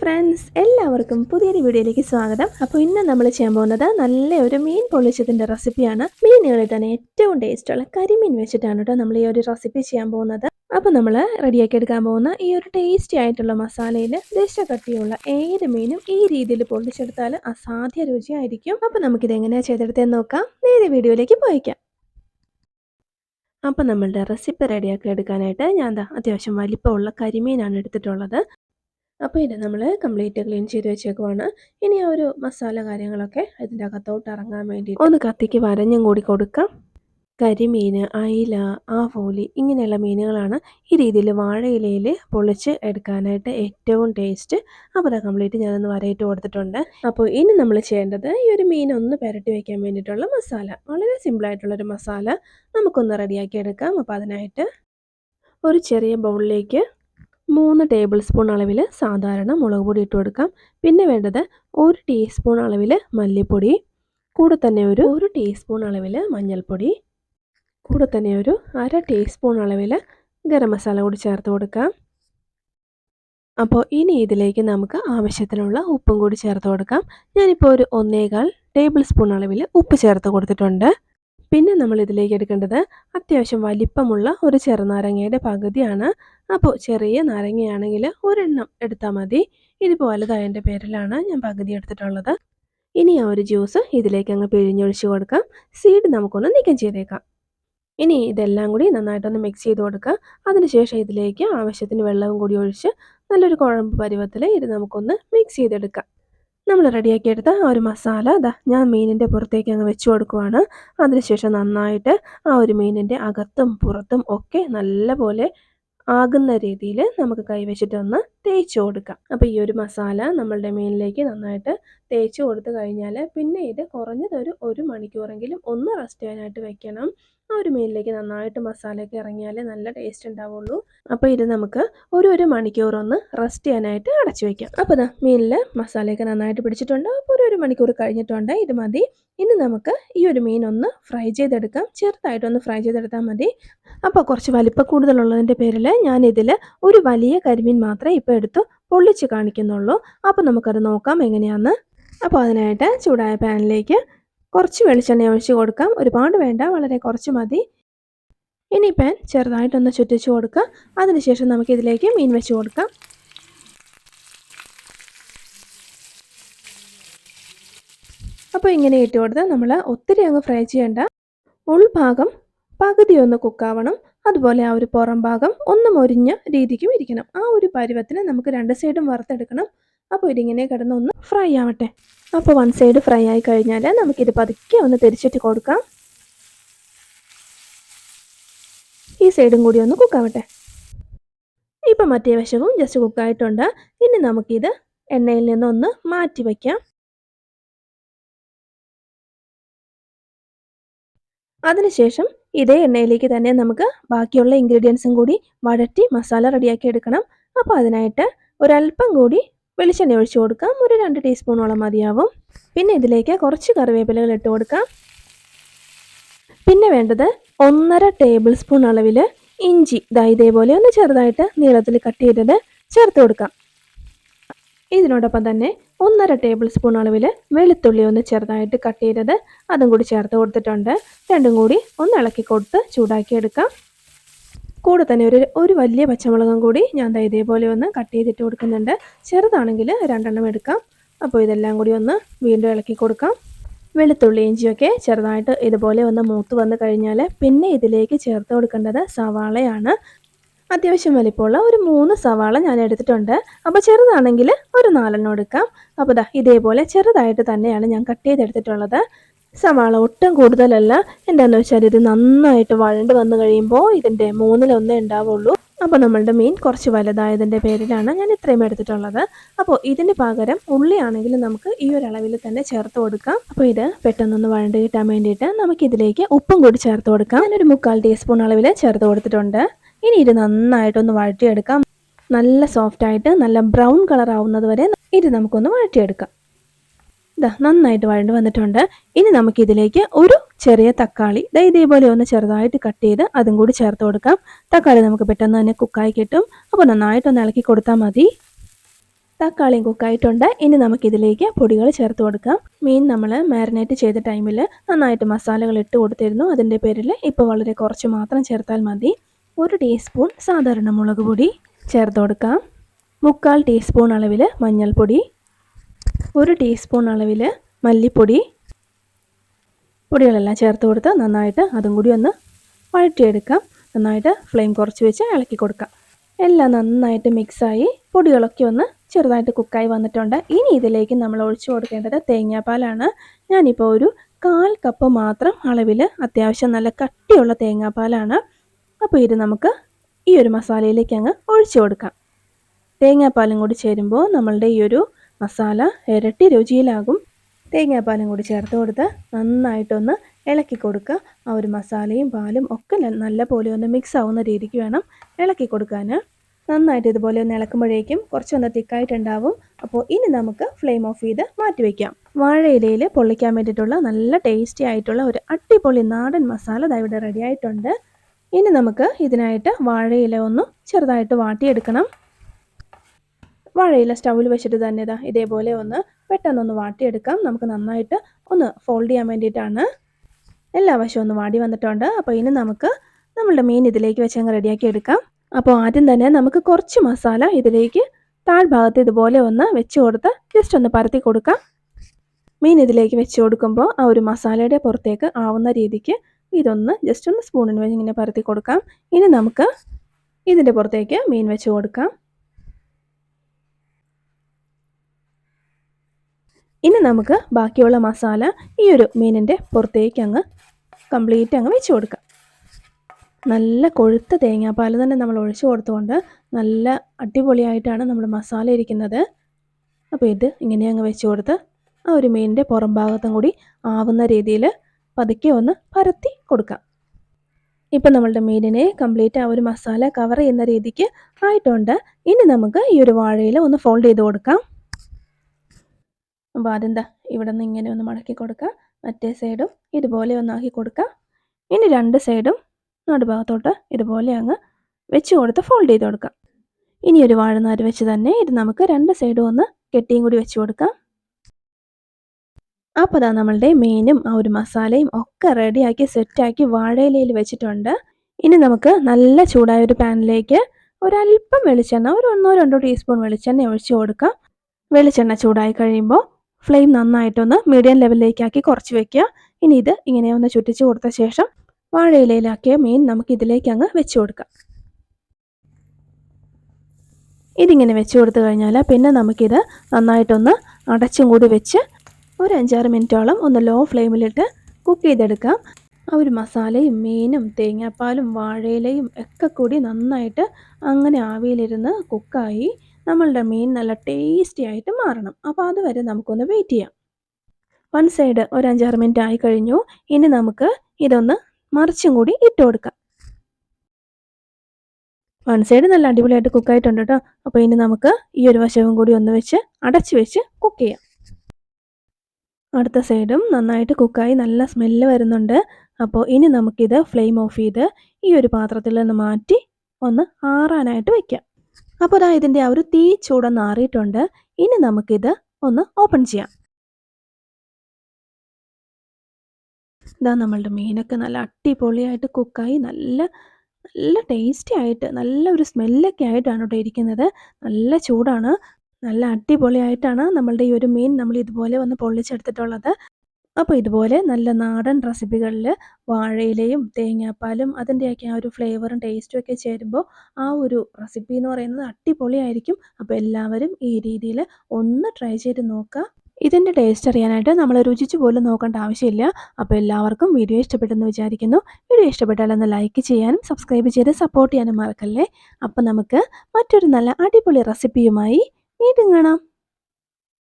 Friends എല്ലാവർക്കും പുതിയൊരു വീഡിയോയിലേക്ക് സ്വാഗതം. അപ്പോൾ ഇന്ന് നമ്മൾ ചെയ്യാൻ പോകുന്നത് നല്ല ഒരു മീൻ പൊള്ളിച്ചതിന്റെ റെസിപ്പിയാണ്. മീനുകളിൽ തന്നെ ഏറ്റവും ടേസ്റ്റുള്ള കരിമീൻ വെച്ചിട്ടാണ് കേട്ടോ നമ്മൾ ഈ ഒരു റെസിപ്പി ചെയ്യാൻ പോകുന്നത്. അപ്പോൾ നമ്മൾ റെഡിയാക്കി എടുക്കാൻ പോകുന്ന ഈ ഒരു ടേസ്റ്റി ആയിട്ടുള്ള മസാലയിൽ ദശകട്ടിയുള്ള ഏത് മീനും ഈ രീതിയിൽ പൊള്ളിച്ചെടുത്താൽ അസാധ്യ രുചിയായിരിക്കും. അപ്പോൾ നമുക്കിത് എങ്ങനെയാണ് ചെയ്തെടുത്തതെന്ന് നോക്കാം. നേരെ വീഡിയോയിലേക്ക് പോയിക്കാം. അപ്പോൾ നമ്മളുടെ റെസിപ്പി റെഡിയാക്കി എടുക്കാനായിട്ട് ഞാൻ അത്യാവശ്യം വലിപ്പമുള്ള കരിമീനാണ് എടുത്തിട്ടുള്ളത്. അപ്പോൾ ഇത് നമ്മൾ കംപ്ലീറ്റ് ക്ലീൻ ചെയ്ത് വെച്ചേക്കുവാണ്. ഇനി ആ ഒരു മസാല കാര്യങ്ങളൊക്കെ അതിന്റെ അകത്തോട്ട് ഇറങ്ങാൻ വേണ്ടി ഒന്ന് കത്തിക്ക് വരഞ്ഞും കൂടി കൊടുക്കാം. കരിമീൻ അയില ആവോലി ഇങ്ങനെയുള്ള മീനുകളാണ് ഈ രീതിയിൽ വാഴയിലയിൽ പൊളിച്ച് എടുക്കാനായിട്ട് ഏറ്റവും ടേസ്റ്റ് അപ്പോൾ അത് കംപ്ലീറ്റ് ഞാനൊന്ന് വരയിട്ട് കൊടുത്തിട്ടുണ്ട്. അപ്പോൾ ഇനി നമ്മൾ ചെയ്യേണ്ടത് ഈ ഒരു മീൻ ഒന്ന് പുരട്ടി വെക്കാൻ വേണ്ടിയിട്ടുള്ള മസാല വളരെ സിമ്പിളായിട്ടുള്ളൊരു മസാല നമുക്കൊന്ന് റെഡിയാക്കി എടുക്കാം. അപ്പോൾ അതിനായിട്ട് ഒരു ചെറിയ ബൗളിലേക്ക് മൂന്ന് ടേബിൾ സ്പൂൺ അളവിൽ സാധാരണ മുളക് പൊടി ഇട്ട് കൊടുക്കാം. പിന്നെ വേണ്ടത് ഒരു ടീസ്പൂൺ അളവിൽ മല്ലിപ്പൊടി. കൂടെ തന്നെ ഒരു ഒരു ടീസ്പൂൺ അളവിൽ മഞ്ഞൾപ്പൊടി. കൂടെ തന്നെ ഒരു അര ടീസ്പൂൺ അളവിൽ ഗരം മസാല കൂടി ചേർത്ത് കൊടുക്കാം. അപ്പോൾ ഇനി ഇതിലേക്ക് നമുക്ക് ആവശ്യത്തിനുള്ള ഉപ്പും കൂടി ചേർത്ത് കൊടുക്കാം. ഞാനിപ്പോൾ ഒരു ഒന്നേകാൽ ടേബിൾ സ്പൂൺ അളവിൽ ഉപ്പ് ചേർത്ത് കൊടുത്തിട്ടുണ്ട്. പിന്നെ നമ്മൾ ഇതിലേക്ക് എടുക്കേണ്ടത് അത്യാവശ്യം വലിപ്പമുള്ള ഒരു ചെറുനാരങ്ങയുടെ പകുതിയാണ്. അപ്പോൾ ചെറിയ നാരങ്ങയാണെങ്കിൽ ഒരെണ്ണം എടുത്താൽ മതി. ഇതുപോലെ വലുതായതിന്റെ പേരിലാണ് ഞാൻ പകുതി എടുത്തിട്ടുള്ളത്. ഇനി ആ ഒരു ജ്യൂസ് ഇതിലേക്ക് അങ്ങ് പിഴിഞ്ഞൊഴിച്ച് കൊടുക്കാം. സീഡ് നമുക്കൊന്ന് നീക്കം ചെയ്തേക്കാം. ഇനി ഇതെല്ലാം കൂടി നന്നായിട്ടൊന്ന് മിക്സ് ചെയ്ത് കൊടുക്കുക. അതിനുശേഷം ഇതിലേക്ക് ആവശ്യത്തിന് വെള്ളവും കൂടി ഒഴിച്ച് നല്ലൊരു കുഴമ്പ് പരുവത്തിൽ ഇത് നമുക്കൊന്ന് മിക്സ് ചെയ്തെടുക്കാം. നമ്മൾ റെഡിയാക്കിയെടുത്ത ആ ഒരു മസാല അതാ ഞാൻ മീനിന്റെ പുറത്തേക്ക് അങ്ങ് വെച്ച് കൊടുക്കുവാണ്. അതിനുശേഷം നന്നായിട്ട് ആ ഒരു മീനിന്റെ അകത്തും പുറത്തും ഒക്കെ നല്ലപോലെ ആകുന്ന രീതിയിൽ നമുക്ക് കൈവച്ചിട്ടൊന്ന് തേച്ച് കൊടുക്കാം. അപ്പോൾ ഈ ഒരു മസാല നമ്മളുടെ മീനിലേക്ക് നന്നായിട്ട് തേച്ച് കൊടുത്തു കഴിഞ്ഞാൽ പിന്നെ ഇത് കുറഞ്ഞതൊരു ഒരു മണിക്കൂറെങ്കിലും ഒന്ന് റെസ്റ്റ് ചെയ്യാനായിട്ട് വെക്കണം. ആ ഒരു മീനിലേക്ക് നന്നായിട്ട് മസാലയൊക്കെ ഇറങ്ങിയാലേ നല്ല ടേസ്റ്റ് ഉണ്ടാവുള്ളൂ. അപ്പോൾ ഇത് നമുക്ക് ഒരു ഒരു മണിക്കൂർ ഒന്ന് റെസ്റ്റ് ചെയ്യാനായിട്ട് അടച്ചു വയ്ക്കാം അപ്പോൾ ഇതാ മീനിൽ മസാലയൊക്കെ നന്നായിട്ട് പിടിച്ചിട്ടുണ്ട്. അപ്പോൾ ഒരു ഒരു മണിക്കൂർ കഴിഞ്ഞിട്ടുണ്ട്. ഇത് മതി. ഇനി നമുക്ക് ഈ ഒരു മീൻ ഒന്ന് ഫ്രൈ ചെയ്തെടുക്കാം. ചെറുതായിട്ടൊന്ന് ഫ്രൈ ചെയ്തെടുത്താൽ മതി. അപ്പോൾ കുറച്ച് വലിപ്പം കൂടുതലുള്ളതിന്റെ പേരിൽ ഞാനിതിൽ ഒരു വലിയ കരിമീൻ മാത്രമേ ഇപ്പോൾ എടുത്ത് പൊള്ളിച്ച് കാണിക്കുന്നുള്ളൂ. അപ്പോൾ നമുക്കത് നോക്കാം എങ്ങനെയാണെന്ന് അപ്പോൾ അതിനായിട്ട് ചൂടായ പാനിലേക്ക് കുറച്ച് വെളിച്ചെണ്ണ ഒഴിച്ച് കൊടുക്കാം. ഒരുപാട് വേണ്ട വളരെ കുറച്ച് മതി. ഇനി പാൻ ചെറുതായിട്ടൊന്ന് ചുറ്റിച്ച് കൊടുക്കുക. അതിനുശേഷം നമുക്ക് ഇതിലേക്ക് മീൻ വെച്ച് കൊടുക്കാം. അപ്പോൾ ഇങ്ങനെ ഇട്ട് കൊടുത്ത് നമ്മൾ ഒത്തിരി അങ്ങ് ഫ്രൈ ചെയ്യേണ്ട. ഉൾഭാഗം പകുതി ഒന്ന് കുക്കാവണം അതുപോലെ ആ ഒരു പുറം ഭാഗം ഒന്ന് മൊരിഞ്ഞ രീതിക്കും ഇരിക്കണം. ആ ഒരു പരുവത്തിന് നമുക്ക് രണ്ട് സൈഡും വറുത്തെടുക്കണം. അപ്പോൾ ഇതിങ്ങനെ കിടന്ന് ഒന്ന് ഫ്രൈ ആവട്ടെ. അപ്പോൾ വൺ സൈഡ് ഫ്രൈ ആയി കഴിഞ്ഞാൽ നമുക്കിത് പതുക്കെ ഒന്ന് തിരിച്ചിട്ട് കൊടുക്കാം. ഈ സൈഡും കൂടി ഒന്ന് കുക്കാവട്ടെ ഇപ്പം മറ്റേ വശവും ജസ്റ്റ് കുക്കായിട്ടുണ്ട് ഇനി നമുക്കിത് എണ്ണയിൽ നിന്നൊന്ന് മാറ്റി വയ്ക്കാം. അതിനുശേഷം ഇതേ എണ്ണയിലേക്ക് തന്നെ നമുക്ക് ബാക്കിയുള്ള ഇൻഗ്രീഡിയൻസും കൂടി വഴറ്റി മസാല റെഡിയാക്കി എടുക്കണം. അപ്പോൾ അതിനായിട്ട് ഒരല്പം കൂടി വെളിച്ചെണ്ണ ഒഴിച്ചു കൊടുക്കാം. ഒരു രണ്ട് ടീസ്പൂണോളം മതിയാവും. പിന്നെ ഇതിലേക്ക് കുറച്ച് കറിവേപ്പിലകൾ ഇട്ട് കൊടുക്കാം. പിന്നെ വേണ്ടത് ഒന്നര ടേബിൾ സ്പൂൺ അളവിൽ ഇഞ്ചി. ദാ ഇതേപോലെ ഒന്ന് ചെറുതായിട്ട് നീളത്തിൽ കട്ട് ചെയ്തത് ചേർത്ത് കൊടുക്കാം. ഇതിനോടൊപ്പം തന്നെ ഒന്നര ടേബിൾ സ്പൂൺ അളവിൽ വെളുത്തുള്ളി ഒന്ന് ചെറുതായിട്ട് കട്ട് ചെയ്തത് അതും കൂടി ചേർത്ത് കൊടുത്തിട്ടുണ്ട്. രണ്ടും കൂടി ഒന്ന് ഇളക്കി കൊടുത്ത് ചൂടാക്കി എടുക്കാം കൂടെ തന്നെ ഒരു ഒരു വലിയ പച്ചമുളകും കൂടി ഞാൻ ഇതേപോലെ ഒന്ന് കട്ട് ചെയ്തിട്ട് കൊടുക്കുന്നുണ്ട്. ചെറുതാണെങ്കിൽ രണ്ടെണ്ണം എടുക്കാം. അപ്പോൾ ഇതെല്ലാം കൂടി ഒന്ന് വീണ്ടും ഇളക്കി കൊടുക്കാം. വെളുത്തുള്ളി ഇഞ്ചിയൊക്കെ ചെറുതായിട്ട് ഇതുപോലെ ഒന്ന് മൂത്ത് വന്നു കഴിഞ്ഞാൽ പിന്നെ ഇതിലേക്ക് ചേർത്ത് കൊടുക്കേണ്ടത് സവാളയാണ്. അത്യാവശ്യം വലിപ്പമുള്ള ഒരു മൂന്ന് സവാള ഞാൻ എടുത്തിട്ടുണ്ട്. അപ്പോൾ ചെറുതാണെങ്കിൽ ഒരു നാലെണ്ണം എടുക്കാം. അപ്പോൾ ദാ ഇതേപോലെ ചെറുതായിട്ട് തന്നെയാണ് ഞാൻ കട്ട് ചെയ്തെടുത്തിട്ടുള്ളത്. സവാള ഒട്ടും കൂടുതലല്ല. എന്താണെന്ന് വെച്ചാൽ ഇത് നന്നായിട്ട് വഴണ്ട് വന്നു കഴിയുമ്പോൾ ഇതിന്റെ മൂന്നിലൊന്നേ ഉണ്ടാവുള്ളൂ. അപ്പോൾ നമ്മളുടെ മീൻ കുറച്ച് വലുതായതിന്റെ പേരിലാണ് ഞാൻ ഇത്രയും എടുത്തിട്ടുള്ളത്. അപ്പോൾ ഇതിന് പകരം ഉള്ളിയാണെങ്കിൽ നമുക്ക് ഈ ഒരു അളവിൽ തന്നെ ചേർത്ത് കൊടുക്കാം. അപ്പോൾ ഇത് പെട്ടെന്നൊന്ന് വഴണ്ട് കിട്ടാൻ വേണ്ടിയിട്ട് നമുക്ക് ഇതിലേക്ക് ഉപ്പും കൂടി ചേർത്ത് കൊടുക്കാം. ഞാനൊരു മുക്കാൽ ടീസ്പൂൺ അളവിൽ ചേർത്ത് കൊടുത്തിട്ടുണ്ട്. ഇനി ഇത് നന്നായിട്ടൊന്ന് വഴറ്റിയെടുക്കാം. നല്ല സോഫ്റ്റായിട്ട് നല്ല ബ്രൗൺ കളർ ആവുന്നത് വരെ ഇത് നമുക്കൊന്ന് വഴറ്റിയെടുക്കാം. ഇതാ നന്നായിട്ട് വഴണ്ട് വന്നിട്ടുണ്ട്. ഇനി നമുക്ക് ഇതിലേക്ക് ഒരു ചെറിയ തക്കാളി ദാ ഇതേപോലെ ഒന്ന് ചെറുതായിട്ട് കട്ട് ചെയ്ത് അതും കൂടി ചേർത്ത് കൊടുക്കാം. തക്കാളി നമുക്ക് പെട്ടെന്ന് തന്നെ കുക്കായി കിട്ടും. അപ്പോൾ നന്നായിട്ടൊന്ന് ഇളക്കി കൊടുത്താൽ മതി. തക്കാളിയും കുക്കായിട്ടുണ്ട് ഇനി നമുക്കിതിലേക്ക് പൊടികൾ ചേർത്ത് കൊടുക്കാം. മീൻ നമ്മൾ മാരിനേറ്റ് ചെയ്ത ടൈമിൽ നന്നായിട്ട് മസാലകൾ ഇട്ട് കൊടുത്തിരുന്നു. അതിന്റെ പേരിൽ ഇപ്പോൾ വളരെ കുറച്ച് മാത്രം ചേർത്താൽ മതി. ഒരു ടീസ്പൂൺ സാധാരണ മുളക് പൊടി ചേർത്ത് കൊടുക്കാം. മുക്കാൽ ടീസ്പൂൺ അളവിൽ മഞ്ഞൾപ്പൊടി. ഒരു ടീസ്പൂൺ അളവിൽ മല്ലിപ്പൊടി. പൊടികളെല്ലാം ചേർത്ത് കൊടുത്ത് നന്നായിട്ട് അതും കൂടി ഒന്ന് വഴറ്റിയെടുക്കാം. നന്നായിട്ട് ഫ്ലെയിം കുറച്ച് വെച്ച് ഇളക്കി കൊടുക്കാം. എല്ലാം നന്നായിട്ട് മിക്സായി പൊടികളൊക്കെ ഒന്ന് ചെറുതായിട്ട് കുക്കായി വന്നിട്ടുണ്ട്. ഇനി ഇതിലേക്ക് നമ്മൾ ഒഴിച്ചു കൊടുക്കേണ്ടത് തേങ്ങാപ്പാലാണ്. ഞാനിപ്പോൾ ഒരു കാൽ കപ്പ് മാത്രം അളവിൽ അത്യാവശ്യം നല്ല കട്ടിയുള്ള തേങ്ങാപ്പാലാണ്. അപ്പോൾ ഇത് നമുക്ക് ഈ ഒരു മസാലയിലേക്ക് അങ്ങ് ഒഴിച്ചു കൊടുക്കാം. തേങ്ങാപ്പാലും കൂടി ചേരുമ്പോൾ നമ്മളുടെ ഈ ഒരു മസാല ഇരട്ടി രുചിയിലാകും. തേങ്ങാപ്പാലും കൂടി ചേർത്ത് കൊടുത്ത് നന്നായിട്ടൊന്ന് ഇളക്കി കൊടുക്കുക. ആ ഒരു മസാലയും പാലും ഒക്കെ നല്ല പോലെ ഒന്ന് മിക്സ് ആവുന്ന രീതിക്ക് വേണം ഇളക്കി കൊടുക്കാൻ നന്നായിട്ട് ഇതുപോലെ ഒന്ന് ഇളക്കുമ്പോഴേക്കും കുറച്ചൊന്ന് തിക്കായിട്ടുണ്ടാവും. അപ്പോൾ ഇനി നമുക്ക് ഫ്ലെയിം ഓഫ് ചെയ്ത് മാറ്റി വയ്ക്കാം വാഴയിലയിൽ പൊള്ളിക്കാൻ വേണ്ടിയിട്ടുള്ള നല്ല ടേസ്റ്റി ആയിട്ടുള്ള ഒരു അടിപൊളി നാടൻ മസാല ദാ ഇവിടെ റെഡി ആയിട്ടുണ്ട്. ഇനി നമുക്ക് ഇതിനായിട്ട് വാഴയില ഒന്ന് ചെറുതായിട്ട് വാട്ടിയെടുക്കണം. വാഴയില സ്റ്റൗവിൽ വെച്ചിട്ട് തന്നെ ഇതാ ഇതേപോലെ ഒന്ന് പെട്ടെന്നൊന്ന് വാട്ടിയെടുക്കാം. നമുക്ക് നന്നായിട്ട് ഒന്ന് ഫോൾഡ് ചെയ്യാൻ വേണ്ടിയിട്ടാണ്. എല്ലാ വശവും ഒന്ന് വാടി വന്നിട്ടുണ്ട്. അപ്പോൾ ഇനി നമുക്ക് നമ്മളുടെ മീൻ ഇതിലേക്ക് വെച്ച് അങ്ങ് റെഡിയാക്കി എടുക്കാം. അപ്പോൾ ആദ്യം തന്നെ നമുക്ക് കുറച്ച് മസാല ഇതിലേക്ക് താഴ്ഭാഗത്ത് ഇതുപോലെ ഒന്ന് വെച്ച് കൊടുത്ത് ജസ്റ്റ് ഒന്ന് പരത്തി കൊടുക്കാം. മീൻ ഇതിലേക്ക് വെച്ച് കൊടുക്കുമ്പോൾ ആ ഒരു മസാലയുടെ പുറത്തേക്ക് ആവുന്ന രീതിക്ക് ഇതൊന്ന് ജസ്റ്റ് ഒന്ന് സ്പൂണിന് വെച്ച് ഇങ്ങനെ പരത്തി കൊടുക്കാം. ഇനി നമുക്ക് ഇതിന്റെ പുറത്തേക്ക് മീൻ വെച്ച് കൊടുക്കാം. ഇനി നമുക്ക് ബാക്കിയുള്ള മസാല ഈ ഒരു മീനിന്റെ പുറത്തേക്ക് അങ്ങ് കംപ്ലീറ്റ് അങ്ങ് വെച്ച് കൊടുക്കാം. നല്ല കൊഴുത്ത തേങ്ങാപ്പാൽ തന്നെ നമ്മൾ ഒഴിച്ചു കൊടുത്തുകൊണ്ട് നല്ല അടിപൊളിയായിട്ടാണ് നമ്മൾ മസാല ഇരിക്കുന്നത്. അപ്പോൾ ഇത് ഇങ്ങനെ അങ്ങ് വെച്ച് കൊടുത്ത് ആ ഒരു മീനിന്റെ പുറം ഭാഗത്തും കൂടി ആവുന്ന രീതിയിൽ പതുക്കെ ഒന്ന് പരത്തി കൊടുക്കാം. ഇപ്പം നമ്മളുടെ മീനിനെ കംപ്ലീറ്റ് ആ ഒരു മസാല കവർ ചെയ്യുന്ന രീതിക്ക് ആയിട്ടുണ്ട്. ഇനി നമുക്ക് ഈ ഒരു വാഴയിൽ ഒന്ന് ഫോൾഡ് ചെയ്ത് കൊടുക്കാം. അപ്പോൾ അതെന്താ? ഇവിടെ നിന്ന് ഇങ്ങനെ ഒന്ന് മടക്കി കൊടുക്കുക മറ്റേ സൈഡും ഇതുപോലെ ഒന്നാക്കി കൊടുക്കുക ഇനി രണ്ട് സൈഡും നടുഭാഗത്തോട്ട് ഇതുപോലെ അങ്ങ് വെച്ച് കൊടുത്ത് ഫോൾഡ് ചെയ്ത് കൊടുക്കാം. ഇനി ഒരു വാഴനാര് വെച്ച് തന്നെ ഇത് നമുക്ക് രണ്ട് സൈഡും ഒന്ന് കെട്ടിയും കൂടി വെച്ച് കൊടുക്കാം. അപ്പോൾ അതാ നമ്മളുടെ മീനും ആ ഒരു മസാലയും ഒക്കെ റെഡിയാക്കി സെറ്റാക്കി വാഴയിലയിൽ വെച്ചിട്ടുണ്ട്. ഇനി നമുക്ക് നല്ല ചൂടായ ഒരു പാനിലേക്ക് ഒരല്പം വെളിച്ചെണ്ണ ഒരു ഒന്നോ രണ്ടോ ടീസ്പൂൺ വെളിച്ചെണ്ണ ഒഴിച്ച് കൊടുക്കാം. വെളിച്ചെണ്ണ ചൂടായി കഴിയുമ്പോൾ ഫ്ലെയിം നന്നായിട്ടൊന്ന് മീഡിയം ലെവലിലേക്കാക്കി കുറച്ച് വെക്കുക. ഇനി ഇത് ഇങ്ങനെ ഒന്ന് ചുറ്റിച്ച് കൊടുത്ത ശേഷം വാഴയിലയിലാക്കിയ മീൻ നമുക്ക് ഇതിലേക്ക് അങ്ങ് വെച്ച് കൊടുക്കാം. ഇതിങ്ങനെ വെച്ച് കൊടുത്തു കഴിഞ്ഞാൽ പിന്നെ നമുക്കിത് നന്നായിട്ടൊന്ന് അടച്ചും കൂടി വെച്ച് ഒരു അഞ്ചാറ് മിനിറ്റോളം ഒന്ന് ലോ ഫ്ലെയിമിലിട്ട് കുക്ക് ചെയ്തെടുക്കാം. ആ ഒരു മസാലയും മീനും തേങ്ങാപ്പാലും വാഴയിലയും ഒക്കെ കൂടി നന്നായിട്ട് അങ്ങനെ ആവിയിലിരുന്ന് കുക്കായി നമ്മളുടെ മീൻ നല്ല ടേസ്റ്റി ആയിട്ട് മാറണം. അപ്പോൾ അതുവരെ നമുക്കൊന്ന് വെയിറ്റ് ചെയ്യാം. വൺ സൈഡ് ഒരു അഞ്ചാറ് മിനിറ്റ് ആയി കഴിഞ്ഞു. ഇനി നമുക്ക് ഇതൊന്ന് മറിച്ചും കൂടി ഇട്ട് കൊടുക്കാം. വൺ സൈഡ് നല്ല അടിപൊളിയായിട്ട് കുക്കായിട്ടുണ്ട് കേട്ടോ അപ്പോൾ ഇനി നമുക്ക് ഈ ഒരു വശവും കൂടി ഒന്ന് വെച്ച് അടച്ചു വെച്ച് കുക്ക് ചെയ്യാം. അടുത്ത സൈഡും നന്നായിട്ട് കുക്കായി നല്ല സ്മെല്ല് വരുന്നുണ്ട്. അപ്പോൾ ഇനി നമുക്കിത് ഫ്ലെയിം ഓഫ് ചെയ്ത് ഈ ഒരു പാത്രത്തിൽ നിന്ന് മാറ്റി ഒന്ന് ആറാനായിട്ട് വെക്കാം. അപ്പോൾ അതാ ഇതിന്റെ ആ ഒരു തീ ചൂടൊന്ന് ആറിയിട്ടുണ്ട്. ഇനി നമുക്കിത് ഒന്ന് ഓപ്പൺ ചെയ്യാം. ഇതാ നമ്മളുടെ മീനൊക്കെ നല്ല അടിപൊളിയായിട്ട് കുക്കായി നല്ല നല്ല ടേസ്റ്റി ആയിട്ട് നല്ല ഒരു സ്മെല്ലൊക്കെ ആയിട്ടാണ് കേട്ടോ ഇരിക്കുന്നത്. നല്ല ചൂടാണ് നല്ല അടിപൊളിയായിട്ടാണ് നമ്മളുടെ ഈ ഒരു മീൻ നമ്മൾ ഇതുപോലെ വന്ന് പൊള്ളിച്ചെടുത്തിട്ടുള്ളത്. അപ്പോൾ ഇതുപോലെ നല്ല നാടൻ റെസിപ്പികളിൽ വാഴയിലയും തേങ്ങാപ്പാലും അതിന്റെയൊക്കെ ആ ഒരു ഫ്ലേവറും ടേസ്റ്റും ഒക്കെ ചേരുമ്പോൾ ആ ഒരു റെസിപ്പി എന്ന് പറയുന്നത് അടിപൊളിയായിരിക്കും. അപ്പോൾ എല്ലാവരും ഈ രീതിയിൽ ഒന്ന് ട്രൈ ചെയ്ത് നോക്കുക. ഇതിന്റെ ടേസ്റ്റ് അറിയാനായിട്ട് നമ്മൾ രുചിച്ച് പോലും നോക്കേണ്ട ആവശ്യമില്ല. അപ്പോൾ എല്ലാവർക്കും വീഡിയോ ഇഷ്ടപ്പെട്ടെന്ന് വിചാരിക്കുന്നു. വീഡിയോ ഇഷ്ടപ്പെട്ടാൽ ഒന്ന് ലൈക്ക് ചെയ്യാനും സബ്സ്ക്രൈബ് ചെയ്ത് സപ്പോർട്ട് ചെയ്യാനും മറക്കല്ലേ? അപ്പോൾ നമുക്ക് മറ്റൊരു നല്ല അടിപൊളി റെസിപ്പിയുമായി വീണ്ടും കാണാം.